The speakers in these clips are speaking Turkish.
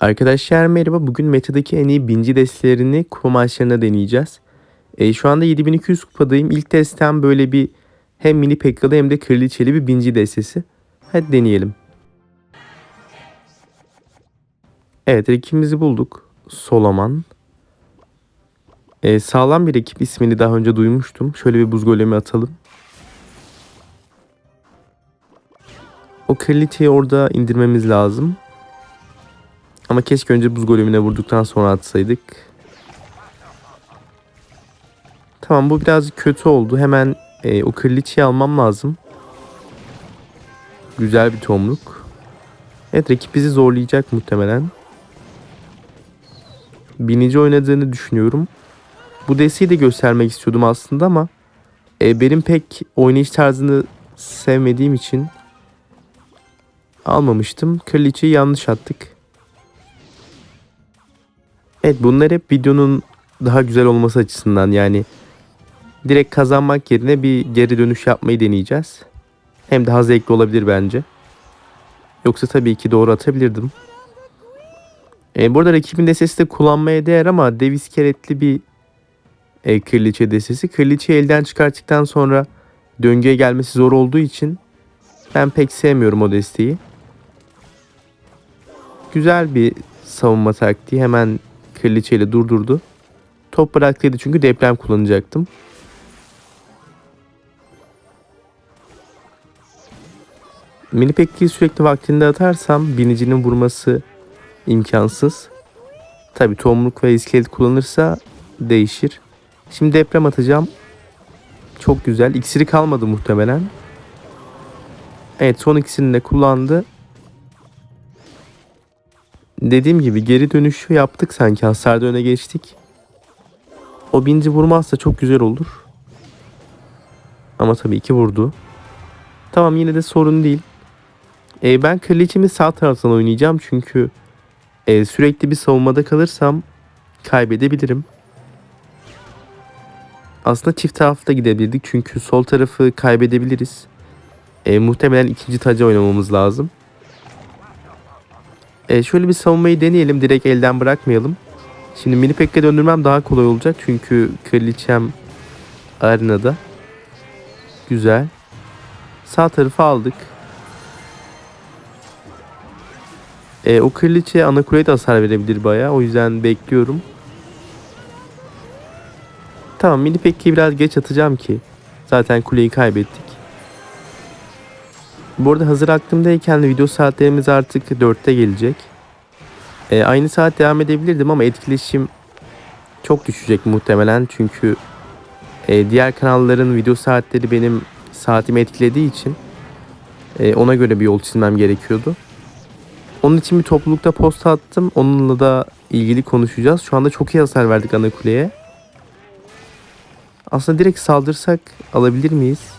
Arkadaşlar merhaba. Bugün metadaki en iyi binci destelerini kupa maçlarına deneyeceğiz. E, şu anda 7200 kupadayım. İlk testten böyle bir hem mini pekkalı hem de kraliçeli bir binci destesi. Hadi deneyelim. Evet rakibimizi bulduk. Solaman. E, sağlam bir ekip ismini daha önce duymuştum. Şöyle bir buz golemi atalım. O kraliçeyi orada indirmemiz lazım. Ama keşke önce buz golemine vurduktan sonra atsaydık. Tamam bu biraz kötü oldu. Hemen e, o kraliçeyi almam lazım. Güzel bir tomruk. Evet rakip bizi zorlayacak muhtemelen. Binici oynadığını düşünüyorum. Bu desteği de göstermek istiyordum aslında ama e, benim pek oynayış tarzını sevmediğim için almamıştım. Kraliçeyi yanlış attık. Evet bunlar hep videonun daha güzel olması açısından yani direkt kazanmak yerine bir geri dönüş yapmayı deneyeceğiz. Hem daha zevkli olabilir bence. Yoksa tabii ki doğru atabilirdim. E, burada rakibin desesi de kullanmaya değer ama dev iskeletli bir e, kraliçe desesi. Kraliçe elden çıkarttıktan sonra döngüye gelmesi zor olduğu için ben pek sevmiyorum o desteği. Güzel bir savunma taktiği. Hemen kraliçeyle durdurdu. Top bıraktıydı çünkü deprem kullanacaktım. Mini pekkiyi sürekli vaktinde atarsam binicinin vurması imkansız. Tabi tomruk ve iskelet kullanırsa değişir. Şimdi deprem atacağım. Çok güzel. İksiri kalmadı muhtemelen. Evet son ikisini de kullandı. Dediğim gibi geri dönüşü yaptık sanki hasarda öne geçtik. O binci vurmazsa çok güzel olur. Ama tabii ki vurdu. Tamam yine de sorun değil. E, ben kraliçemi sağ taraftan oynayacağım çünkü e, sürekli bir savunmada kalırsam kaybedebilirim. Aslında çift tarafta gidebilirdik çünkü sol tarafı kaybedebiliriz. E, muhtemelen ikinci taca oynamamız lazım. E, şöyle bir savunmayı deneyelim. Direkt elden bırakmayalım. Şimdi mini pekka döndürmem daha kolay olacak. Çünkü kraliçem arenada. Güzel. Sağ tarafı aldık. E, o kraliçe ana kuleye de hasar verebilir baya. O yüzden bekliyorum. Tamam mini pekkiyi biraz geç atacağım ki. Zaten kuleyi kaybettik. Bu arada hazır aklımdayken video saatlerimiz artık 4'te gelecek. E, aynı saat devam edebilirdim ama etkileşim çok düşecek muhtemelen. Çünkü e, diğer kanalların video saatleri benim saatimi etkilediği için e, ona göre bir yol çizmem gerekiyordu. Onun için bir toplulukta post attım. Onunla da ilgili konuşacağız. Şu anda çok iyi hasar verdik ana kuleye. Aslında direkt saldırsak alabilir miyiz?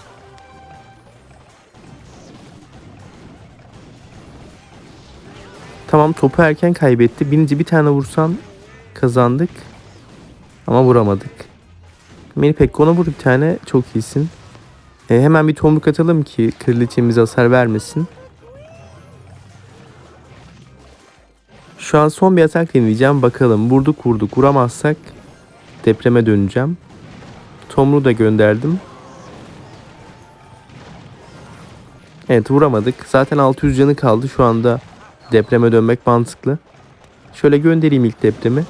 Tamam topu erken kaybetti. Bininci bir tane vursan kazandık. Ama vuramadık. Meni Pekkon'a vur bir tane. Çok iyisin. E, hemen bir tomruk atalım ki kraliçemize hasar vermesin. Şu an son bir atak deneyeceğim. Bakalım vurduk vurduk vuramazsak depreme döneceğim. Tomru da gönderdim. Evet vuramadık. Zaten 600 canı kaldı. Şu anda depreme dönmek mantıklı. Şöyle göndereyim ilk depremi.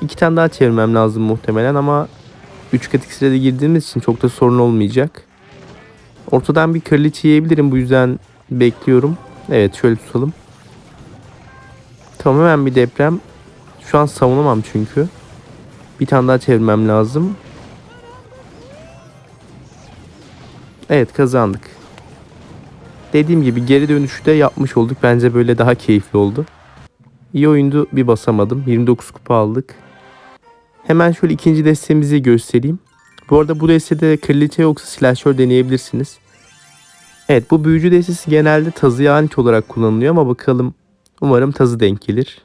İki tane daha çevirmem lazım muhtemelen ama 3 kat iksire de girdiğimiz için çok da sorun olmayacak. Ortadan bir kraliçe yiyebilirim bu yüzden bekliyorum. Evet şöyle tutalım. Tamam hemen bir deprem. Şu an savunamam çünkü. Bir tane daha çevirmem lazım. Evet kazandık. Dediğim gibi geri dönüşü de yapmış olduk. Bence böyle daha keyifli oldu. İyi oyundu bir basamadım. 29 kupa aldık. Hemen şöyle ikinci destemizi göstereyim. Bu arada bu destede kraliçe yoksa slasher deneyebilirsiniz. Evet bu büyücü destesi genelde tazıya anti olarak kullanılıyor ama bakalım umarım tazı denk gelir.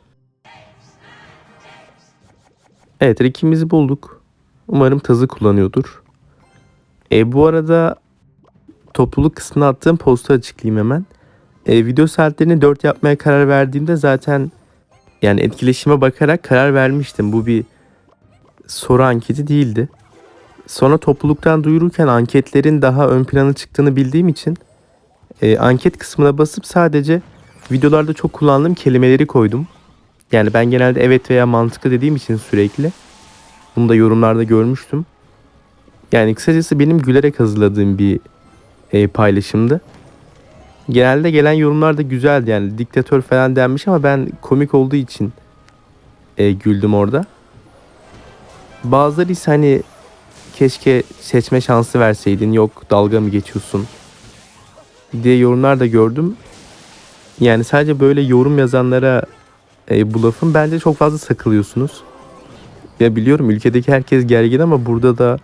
Evet rakibimizi bulduk. Umarım tazı kullanıyordur. E, bu arada topluluk kısmına attığım postu açıklayayım hemen. E, video saatlerini 4 yapmaya karar verdiğimde zaten Yani etkileşime bakarak karar vermiştim. Bu bir soru anketi değildi. Sonra topluluktan duyururken anketlerin daha ön plana çıktığını bildiğim için e, anket kısmına basıp sadece videolarda çok kullandığım kelimeleri koydum. Yani ben genelde evet veya mantıklı dediğim için sürekli. Bunu da yorumlarda görmüştüm. Yani kısacası benim gülerek hazırladığım bir e, paylaşımdı. Genelde gelen yorumlar da güzeldi yani diktatör falan denmiş ama ben komik olduğu için e, güldüm orada. Bazıları ise hani keşke seçme şansı verseydin yok dalga mı geçiyorsun diye yorumlar da gördüm. Yani sadece böyle yorum yazanlara e, bu lafın bence çok fazla sakılıyorsunuz. Ya biliyorum ülkedeki herkes gergin ama burada da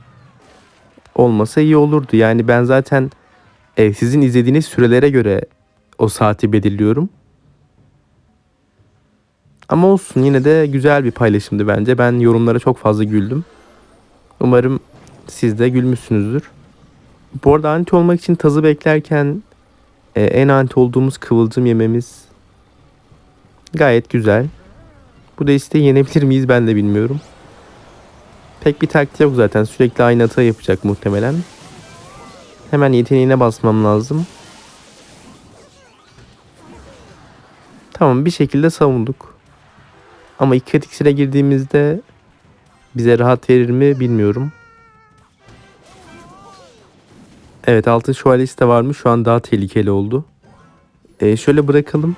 olmasa iyi olurdu. Yani ben zaten e, sizin izlediğiniz sürelere göre o saati belirliyorum. Ama olsun yine de güzel bir paylaşımdı bence. Ben yorumlara çok fazla güldüm. Umarım siz de gülmüşsünüzdür. Bu arada anti olmak için tazı beklerken e, en anti olduğumuz kıvılcım yememiz gayet güzel. Bu desteği yenebilir miyiz ben de bilmiyorum. Pek bir taktiği yok zaten. Sürekli aynı hata yapacak muhtemelen. Hemen yeteneğine basmam lazım. Tamam bir şekilde savunduk. Ama iki kat iksire girdiğimizde bize rahat verir mi bilmiyorum. Evet altın şövalyesi de varmış. Şu an daha tehlikeli oldu. Ee, şöyle bırakalım.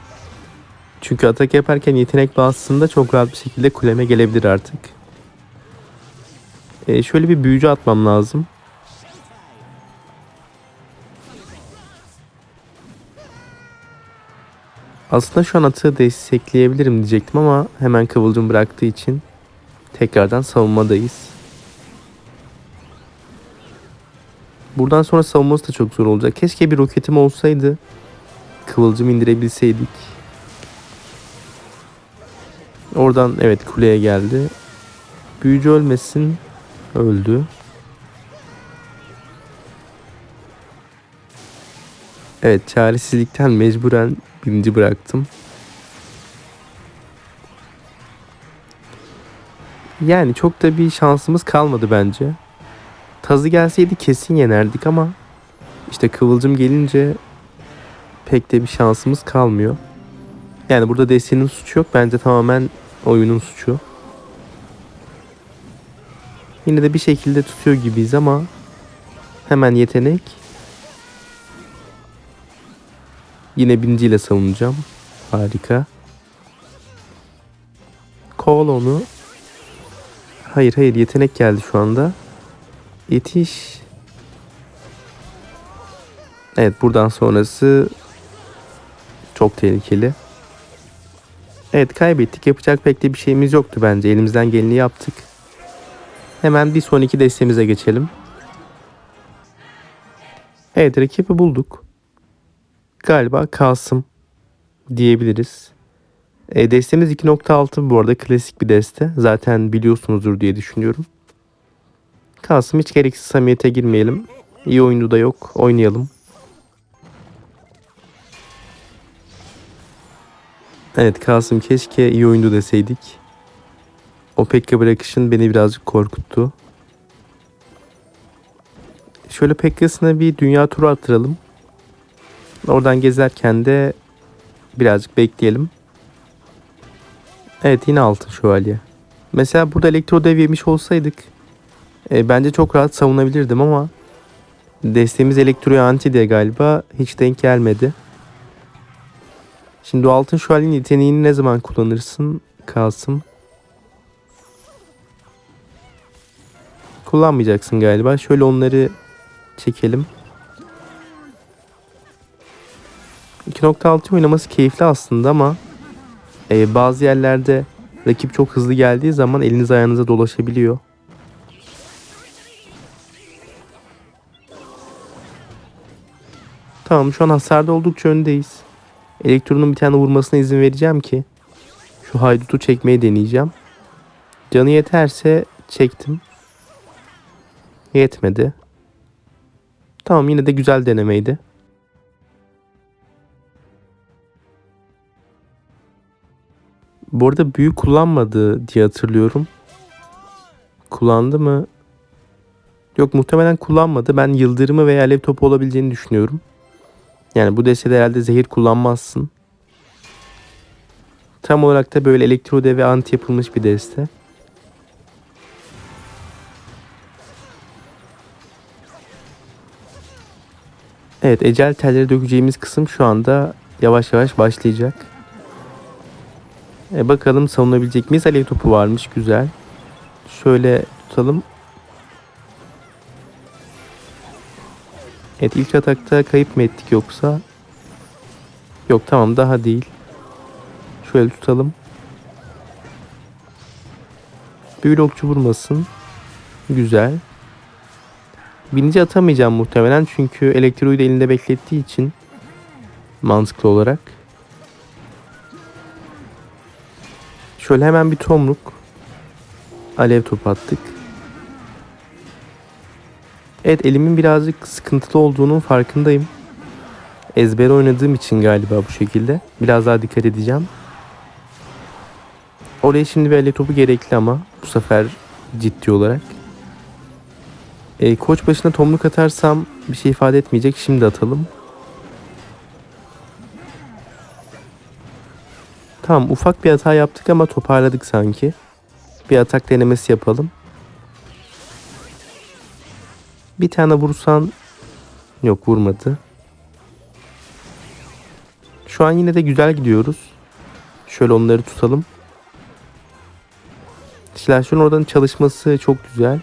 Çünkü atak yaparken yetenek bağımsızında çok rahat bir şekilde kuleme gelebilir artık. Ee, şöyle bir büyücü atmam lazım. Aslında şu an atı destekleyebilirim diyecektim ama hemen kıvılcım bıraktığı için tekrardan savunmadayız. Buradan sonra savunması da çok zor olacak. Keşke bir roketim olsaydı. Kıvılcım indirebilseydik. Oradan evet kuleye geldi. Büyücü ölmesin. Öldü. Evet çaresizlikten mecburen birinci bıraktım. Yani çok da bir şansımız kalmadı bence. Tazı gelseydi kesin yenerdik ama işte Kıvılcım gelince pek de bir şansımız kalmıyor. Yani burada Destiny'nin suçu yok. Bence tamamen oyunun suçu. Yine de bir şekilde tutuyor gibiyiz ama hemen yetenek. Yine birinciyle savunacağım. Harika. Kovala onu. Hayır hayır yetenek geldi şu anda. Yetiş. Evet buradan sonrası çok tehlikeli. Evet kaybettik. Yapacak pek de bir şeyimiz yoktu bence. Elimizden geleni yaptık. Hemen bir sonraki destemize geçelim. Evet rakibi bulduk. Galiba Kasım diyebiliriz. E, destemiz 2.6 bu arada klasik bir deste. Zaten biliyorsunuzdur diye düşünüyorum. Kasım hiç gereksiz samimiyete girmeyelim. İyi oyuncu da yok. Oynayalım. Evet Kasım keşke iyi oyuncu deseydik. O Pekka bırakışın beni birazcık korkuttu. Şöyle Pekka'sına bir dünya turu attıralım. Oradan gezerken de birazcık bekleyelim. Evet yine altın şövalye. Mesela burada elektro dev yemiş olsaydık e, bence çok rahat savunabilirdim ama desteğimiz elektroya anti diye galiba hiç denk gelmedi. Şimdi o altın şövalyenin yeteneğini ne zaman kullanırsın Kasım? Kullanmayacaksın galiba. Şöyle onları çekelim. 2.6 oynaması keyifli aslında ama e, bazı yerlerde rakip çok hızlı geldiği zaman eliniz ayağınıza dolaşabiliyor. Tamam şu an hasarda oldukça öndeyiz. Elektronun bir tane vurmasına izin vereceğim ki şu haydutu çekmeyi deneyeceğim. Canı yeterse çektim. Yetmedi. Tamam yine de güzel denemeydi. Bu arada büyü kullanmadı diye hatırlıyorum. Kullandı mı? Yok muhtemelen kullanmadı. Ben yıldırımı veya alev topu olabileceğini düşünüyorum. Yani bu destede herhalde zehir kullanmazsın. Tam olarak da böyle elektrode ve anti yapılmış bir deste. Evet ecel telleri dökeceğimiz kısım şu anda yavaş yavaş başlayacak. E bakalım savunabilecek miyiz? Alev topu varmış güzel. Şöyle tutalım. Evet ilk atakta kayıp mı ettik yoksa? Yok tamam daha değil. Şöyle tutalım. Bir okçu vurmasın. Güzel. Birinci atamayacağım muhtemelen çünkü elektroyu da elinde beklettiği için mantıklı olarak. Şöyle hemen bir tomruk alev topu attık. Evet elimin birazcık sıkıntılı olduğunun farkındayım. Ezber oynadığım için galiba bu şekilde. Biraz daha dikkat edeceğim. Oraya şimdi bir alev topu gerekli ama bu sefer ciddi olarak. E, koç başına tomruk atarsam bir şey ifade etmeyecek. Şimdi atalım. Tamam ufak bir hata yaptık ama toparladık sanki. Bir atak denemesi yapalım. Bir tane vursan yok vurmadı. Şu an yine de güzel gidiyoruz. Şöyle onları tutalım. Silahşörün oradan çalışması çok güzel.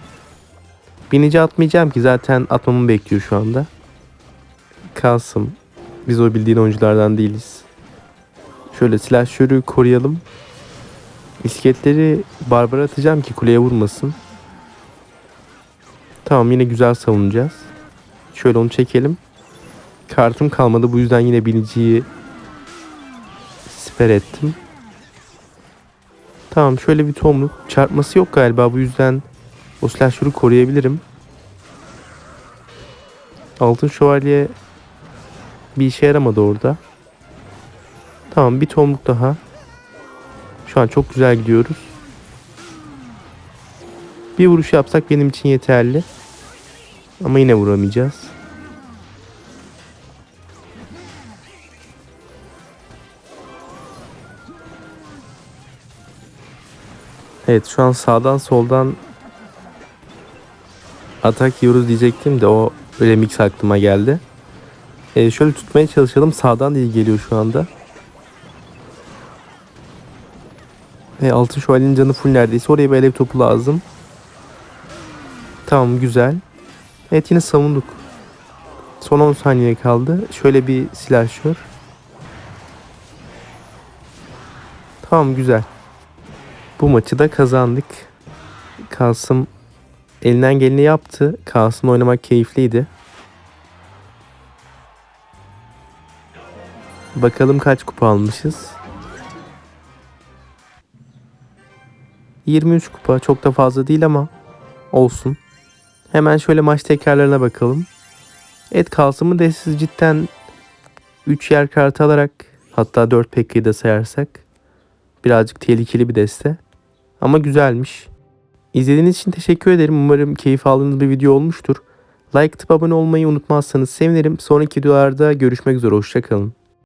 Binici atmayacağım ki zaten atmamı bekliyor şu anda. Kalsın. Biz o bildiğin oyunculardan değiliz. Şöyle silahşörü koruyalım. İskeletleri barbara atacağım ki kuleye vurmasın. Tamam yine güzel savunacağız. Şöyle onu çekelim. Kartım kalmadı bu yüzden yine biniciyi siper ettim. Tamam şöyle bir tomruk. Çarpması yok galiba bu yüzden o silahşörü koruyabilirim. Altın şövalye bir işe yaramadı orada. Tamam bir tomruk daha. Şu an çok güzel gidiyoruz. Bir vuruş yapsak benim için yeterli. Ama yine vuramayacağız. Evet şu an sağdan soldan atak yiyoruz diyecektim de o remix aklıma geldi. Ee, şöyle tutmaya çalışalım. Sağdan değil geliyor şu anda. Ve altın şövalyenin canı full neredeyse. Oraya bir alev topu lazım. Tamam güzel. Evet yine savunduk. Son 10 saniye kaldı. Şöyle bir silahşör. Tamam güzel. Bu maçı da kazandık. Kasım elinden geleni yaptı. Kasım oynamak keyifliydi. Bakalım kaç kupa almışız. 23 kupa çok da fazla değil ama olsun. Hemen şöyle maç tekrarlarına bakalım. Evet Kasım'ı desiz cidden 3 yer kartı alarak hatta 4 pekkiyi de sayarsak birazcık tehlikeli bir deste. Ama güzelmiş. İzlediğiniz için teşekkür ederim. Umarım keyif aldığınız bir video olmuştur. Like atıp abone olmayı unutmazsanız sevinirim. Sonraki videolarda görüşmek üzere. Hoşçakalın.